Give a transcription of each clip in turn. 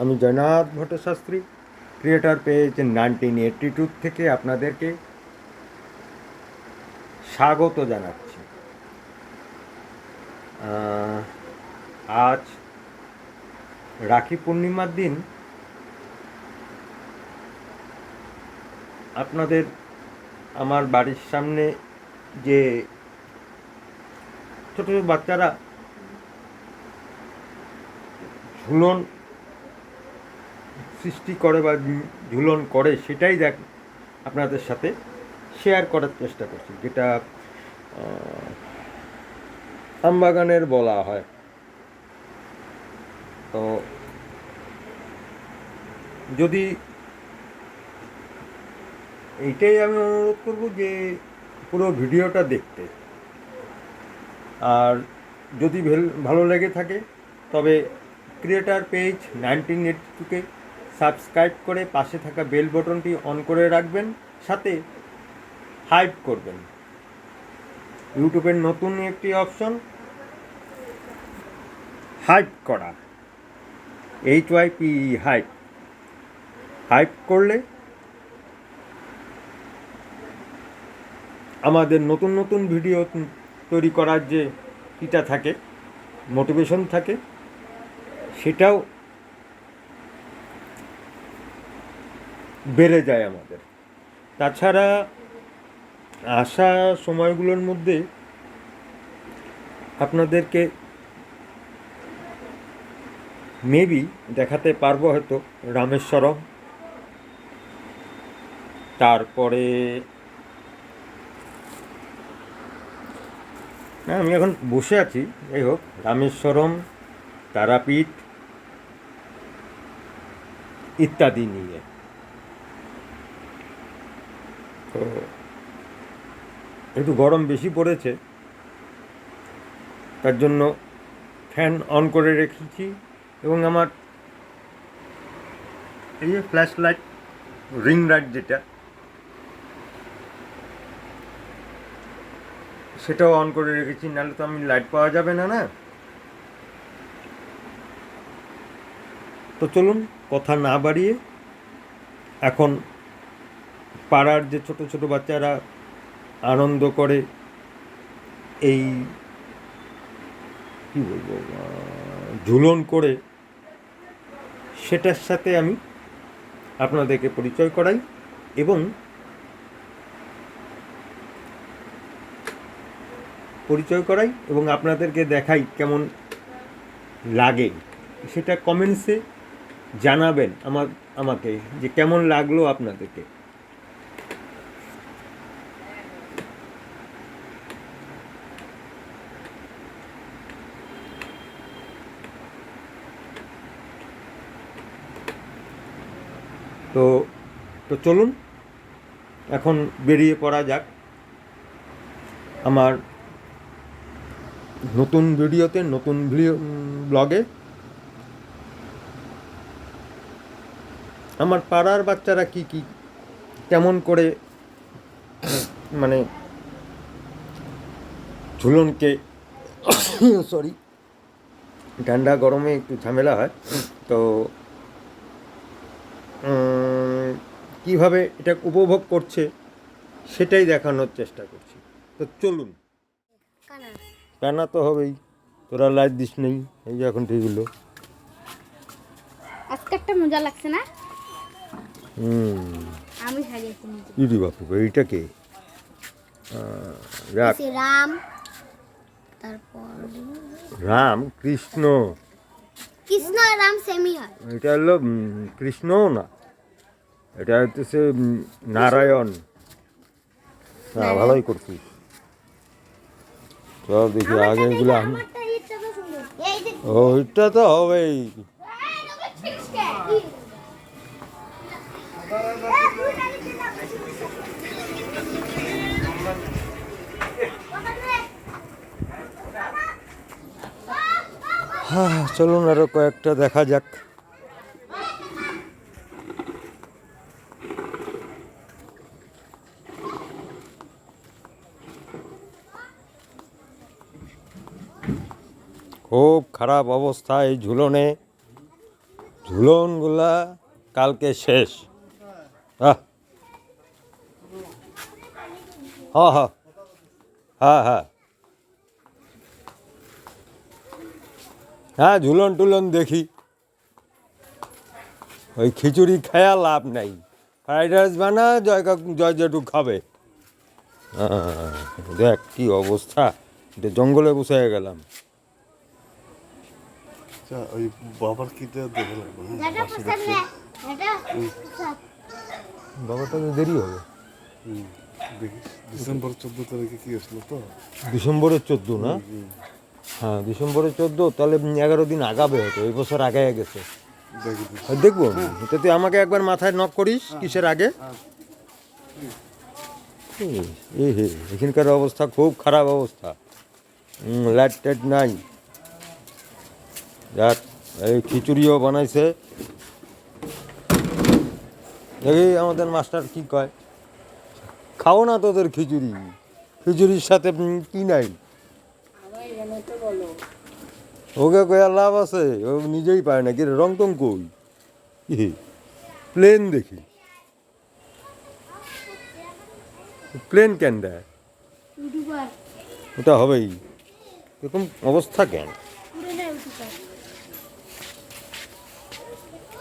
আমি Joynath Bhattashastri creator page nineteen eighty two থেকে আপনাদেরকে স্বাগত জানাচ্ছি। আজ রাখি পূর্ণিমার দিন আপনাদের আমার বাড়ির সামনে যে ছোট ছোট বাচ্চারা ঝুলন সৃষ্টি করে বা ঝুলন করে সেটাই দেখ, আপনাদের সাথে শেয়ার করার চেষ্টা করছি। যেটা আমবাগানের বলা হয়। তো যদি এইটাই আমি অনুরোধ করব যে পুরো ভিডিওটা দেখতে। আর যদি ভেল- লেগে থাকে, তবে ক্রিয়েটার পেজ নাইনটিন এইটটুকে সাবস্ক্রাইব করে পাশে থাকা বেল বটনটি অন করে রাখবেন, সাথে হাইপ করবেন। ইউটিউবের নতুন একটি অপশন হাইপ করা। H Y P hype hype করলে আমাদের নতুন নতুন ভিডিও তৈরি করার যে ইটা থাকে, মোটিভেশন থাকে, সেটাও বেড়ে যায় আমাদের। তাছাড়া আসা সময়গুলোর মধ্যে আপনাদেরকে মেবি দেখাতে পারব হয়তো রামেশ্বরম। তারপরে না, আমি এখন বসে আছি, যাই হোক, রামেশ্বরম, তারাপীঠ ইত্যাদি নিয়ে। তো একটু গরম বেশি পড়েছে, তার জন্য ফ্যান অন করে রেখেছি এবং আমার এই যে ফ্ল্যাশ লাইট রিং লাইট যেটা, সেটাও অন করে রেখেছি, নাহলে তো আমি লাইট পাওয়া যাবে না না? তো চলুন, কথা না বাড়িয়ে এখন পাড়ার যে ছোট ছোট বাচ্চারা আনন্দ করে, এই কী বলব ঝুলন করে, সেটার সাথে আমি আপনাদেরকে পরিচয় করাই এবং পরিচয় করাই এবং আপনাদেরকে দেখাই কেমন লাগে। সেটা কমেন্টসে জানাবেন আমার, আমাকে, যে কেমন লাগল আপনাদেরকে। তো তো চলুন, এখন বেরিয়ে পড়া যাক। আমার নতুন ভিডিওতে, নতুন ভিডিও ব্লগে। আমার পাড়ার বাচ্চারা কি কি, কেমন করে মানে ঝুলনকে সরি ঠান্ডা গরমে একটু ঝামেলা হয়। তো কীভাবে এটা উপভোগ করছে সেটাই দেখানোর চেষ্টা করছি। তো চলুন। কানা তো হবেই তোরা লাইট দিস নেই এই যে এখন ঠিক হলো। আজকে একটা মজা লাগছে না? হুম। আমি সাজিয়েছি বাপু এইটা কে? রাম। তারপর রাম কৃষ্ণ। কৃষ্ণ রাম সেমই হয়। এটা হলো কৃষ্ণও না। এটা হচ্ছে নারায়ণ। হ্যাঁ ভালোই করছিস। চল দেখি আগে এগুলো ওইটা তো হবেই। হ্যাঁ চলুন আরও কয়েকটা দেখা যাক। খুব খারাপ অবস্থা এই ঝুলনে। ঝুলনগুলা কালকে শেষ। হ্যাঁ হ্যাঁ হ্যাঁ হ্যাঁ। হ্যাঁ ঝুলন টুলন দেখি। ওই খিচুড়ি খায়া লাভ নাই। ফ্রাইড রাইস বানা জয় জয় জেঠু খাবে। দেখ কি অবস্থা। জঙ্গলে বসে গেলাম। ওই বাবার কিটা দেখে লাগবে হ্যাঁ? তো দেরি হবে। ডিসেম্বর চোদ্দ তারিখে কি আসলো তো? ডিসেম্বরের চোদ্দ না? হ্যাঁ ডিসেম্বরের চোদ্দ তাহলে এগারো দিন আগাবে হতো এই বছর আগে গেছে। দিস। দেখব। এটা তুই আমাকে একবার মাথায় নক করিস কিসের আগে? এই, এই হে এখানকার অবস্থা খুব খারাপ অবস্থা। লাইট টাইট নাই। যাক এই খিচুড়িও বানাইছে। দেখি আমাদের মাস্টার কি কয় খাও না তোদের খিচুড়ি খিচুড়ির সাথে কি নাই? ওকে কয়া লাভ আছে? ও নিজেই পায় না কি রং টং কই? প্লেন দেখি। প্লেন কেন দেয়? ওটা হবেই। এরকম অবস্থা কেন পুরো না ইউটিউবার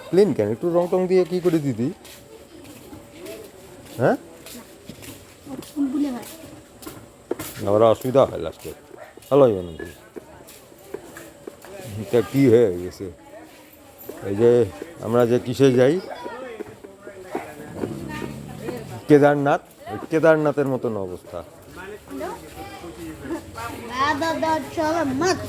প্লেন কেন একটু রং টং দিয়ে কি করে দিদি? হ্যাঁ? আবার অসুবিধা হয় লাস্টে ভালো হবে না এটা কী হয়ে গেছে? এই যে আমরা যে কিসে যাই? কেদারনাথ। কেদারনাথের মতন অবস্থা। দাদা চলো মত